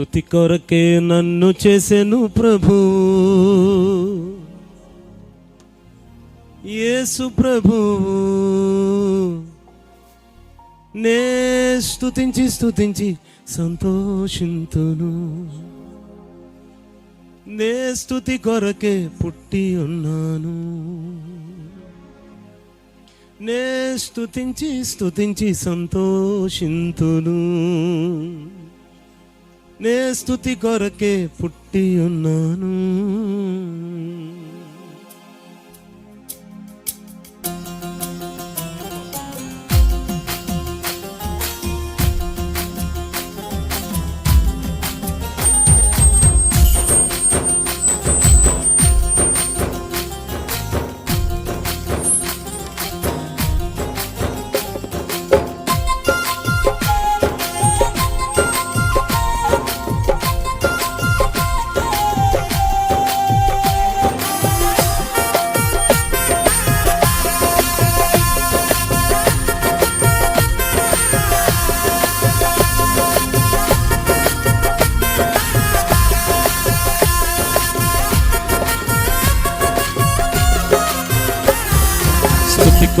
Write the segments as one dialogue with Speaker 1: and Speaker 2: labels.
Speaker 1: స్తుతి కొరకే నన్ను చేసెను ప్రభు. యేసు ప్రభు. నే స్తుతించి స్తుతించి సంతోషింతును. నే స్తుతి కొరకే పుట్టి ఉన్నాను. నే స్తుతించి స్తుతించి సంతోషింతును. నే స్థుతి కొరకే పుట్టి ఉన్నాను.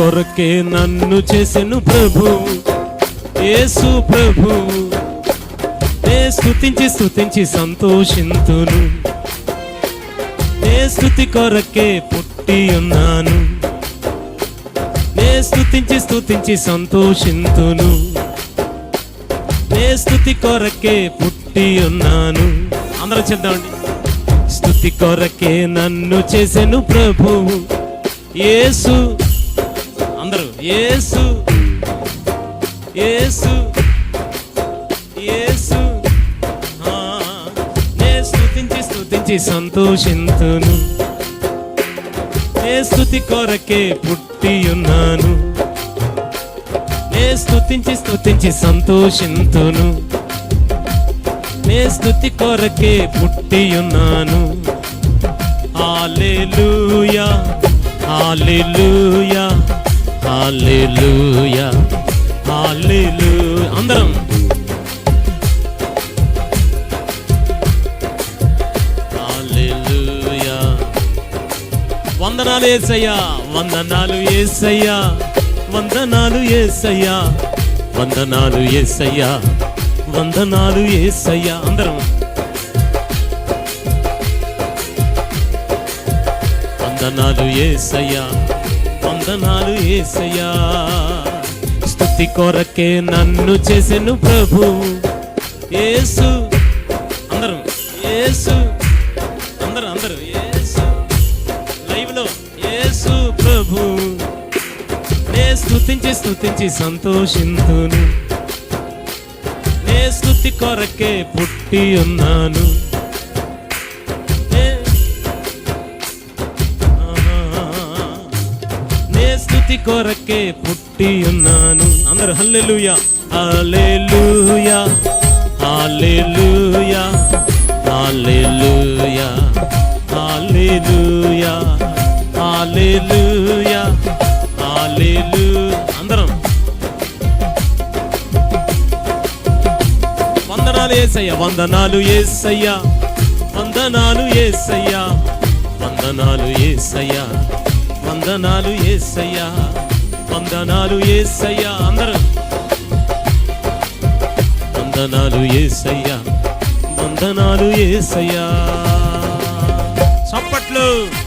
Speaker 1: కొరకే నన్ను చేసెను ప్రభు. యేసు ప్రభు. నే స్థుతించి స్థుతించి సంతోషింతును. నే స్థుతి కొరకే పుట్టి ఉన్నాను. నే స్థుతించి స్థుతించి సంతోషింతును. నే స్థుతి కొరకే పుట్టి ఉన్నాను. అందరూ చెప్దామండి. స్థుతి కొరకే నన్ను చేసెను ప్రభువు యేసు యేసు యేసు యేసు. నే స్థుతించి స్థుతించి సంతోషింతును. నే స్తుతి కొరకే పుట్టి ఉన్నాను నే స్తుతించి స్తుతించి సంతోషింతును. నే స్తుతి కొరకే పుట్టి ఉన్నాను హాలెలూయా హాలెలూయా. హాలెలూయా హాలెలూ అందరం. హాలెలూయా వందనాలు ఏసయ్యా. వందనాలు ఏసయ్యా. వందనాలు ఏసయ్యా. వందనాలు ఏసయ్యా. వందనాలు ఏసయ్యా. అందరం. వందనాలు ఏసయ్యా. వందనాలు ఏసయ్యా. స్థుతి కొరకే నన్ను చేసెను ప్రభు. ఏసు అందరం ఏసు అందరూ అందరూ ఏసు. లైవ్లో ఏసు ప్రభు. నే స్తుతించి స్తుతించి సంతోషింతును. నే స్థుతి కొరకే పుట్టి ఉన్నాను. నే కొరకే పుట్టి ఉన్నాను అందరు hallelujah hallelujah hallelujah hallelujah hallelujah hallelujah హల్లెలు అందరం వందనాలు ఏసయ్యా వందనాలు ఏసయ్యా వందనాలు ఏసయ్యా వందనాలు ఏసయ్యా. వందనాలు ఏసయ్యా. వందనాలు ఏసయ్యా. అందరూ. వందనాలు ఏసయ్యా. వందనాలు ఏసయ్యా. చప్పట్లు.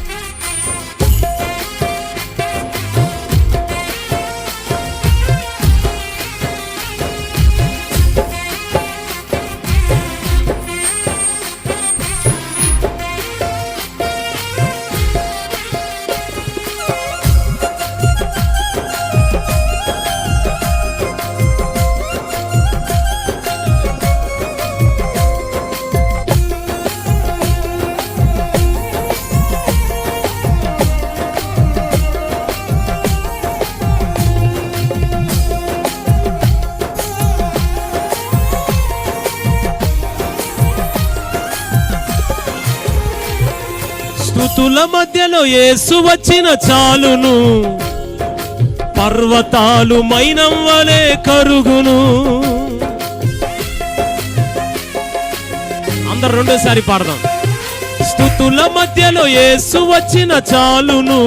Speaker 1: స్థుతుల మధ్యలో ఏసు వచ్చిన చాలును. పర్వతాలు మైనం వలె కరుగును. అందరు రెండోసారి పాడదాం. స్థుతుల మధ్యలో ఏసు వచ్చిన చాలును.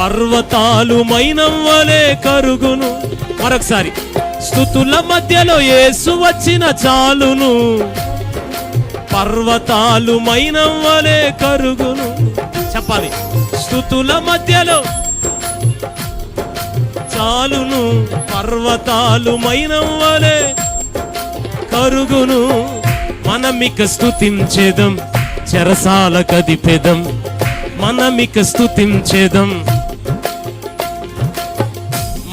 Speaker 1: పర్వతాలు మైనం వలె కరుగును. మరొకసారి. స్థుతుల మధ్యలో ఏసు వచ్చిన చాలును. పర్వతాలు మైనం వలె కరుగును. చెప్పాలి. స్థుతుల మధ్యలో చాలును. పర్వతాలు మైనం వలె కరుగును. మనమిక స్థుతించేదం చెరసాల కదిపెదం మనమిక స్థుతించేదం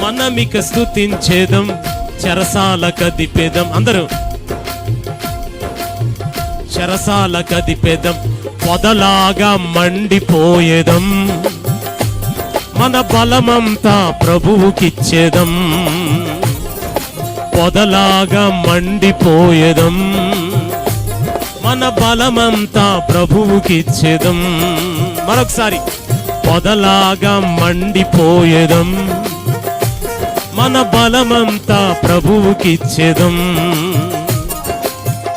Speaker 1: మనమిక స్థుతించేదం చెరసాల కదిపెదం అందరూ చెరసాల కదిపెదం పొదలాగా మండిపోయేదం. మన బలమంతా ప్రభువుకిచ్చేదం. పొదలాగా మండిపోయేదం. మన బలమంతా ప్రభువుకిచ్చేదం. మరొకసారి. పొదలాగా మండిపోయేదం. మన బలమంతా ప్రభువుకిచ్చేదం.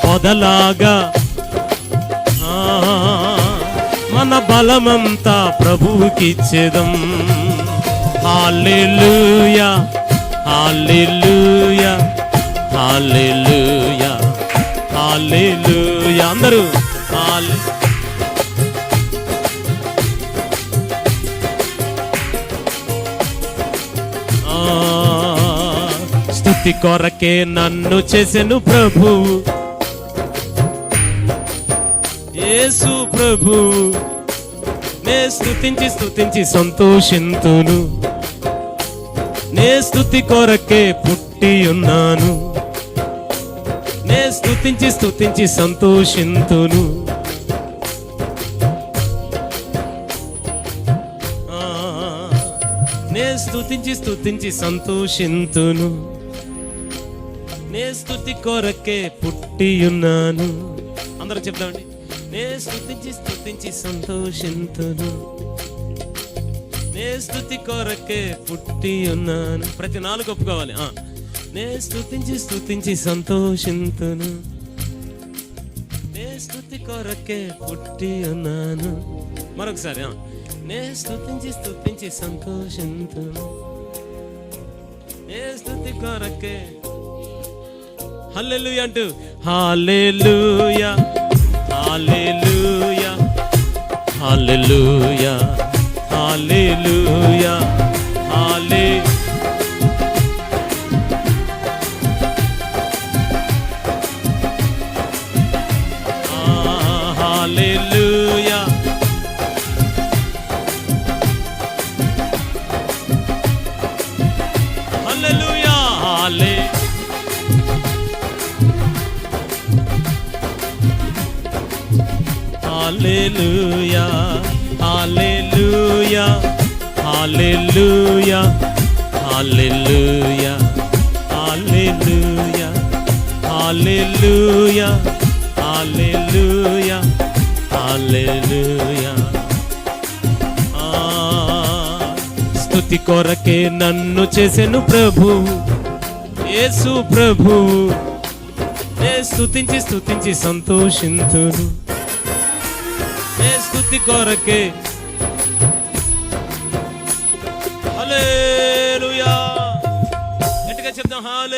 Speaker 1: పొదలాగా మన బలమంతా ప్రభువుకిచ్చేదం. Hallelujah hallelujah hallelujah hallelujah. అందరూ హాలే ఆ, స్తుతి కొరకే నన్ను చేసెను ప్రభు. యేసు ప్రభు నే స్తుతించి స్తుతించి సంతోషింతును. నే స్థుతి కొరకే పుట్టి ఉన్నాను. నే స్తుతించి స్తుతించి సంతోషింతును. నే స్తుతించి స్తుతించి సంతోషింతును. నే స్థుతి కొరకే పుట్టి ఉన్నాను. అందరూ చెప్దామండి. నే స్థుతించి స్తుతించి సంతోషింతును. నే స్తుతి కొరకే పుట్టి ఉన్నాను. ప్రతి నాలుగు ఒప్పుకోవాలి. ఆ. నే స్తుతించి స్తుతించి సంతోషింతును. నే స్తుతి కొరకే పుట్టి ఉన్నాను. మరొకసారి నే స్థుతించి స్థుతించి సంతోషింతును. నే స్థుతి కొరకే. హల్లెలూయా అంటూ. హల్లెలుయా. హల్లెలూయా హల్లెలూయా హల్లెలూయా హల్లే Hallelujah, hallelujah, hallelujah, hallelujah, hallelujah, hallelujah, hallelujah, hallelujah. ఆ, స్తుతి కొరకే నన్ను చేసెను ప్రభు యేసు ప్రభు నే స్తుతించి స్తుతించి సంతోషింతును నే స్తుతి కొరకే హల్లెలూయా గట్టిగా చెప్దాం హాలే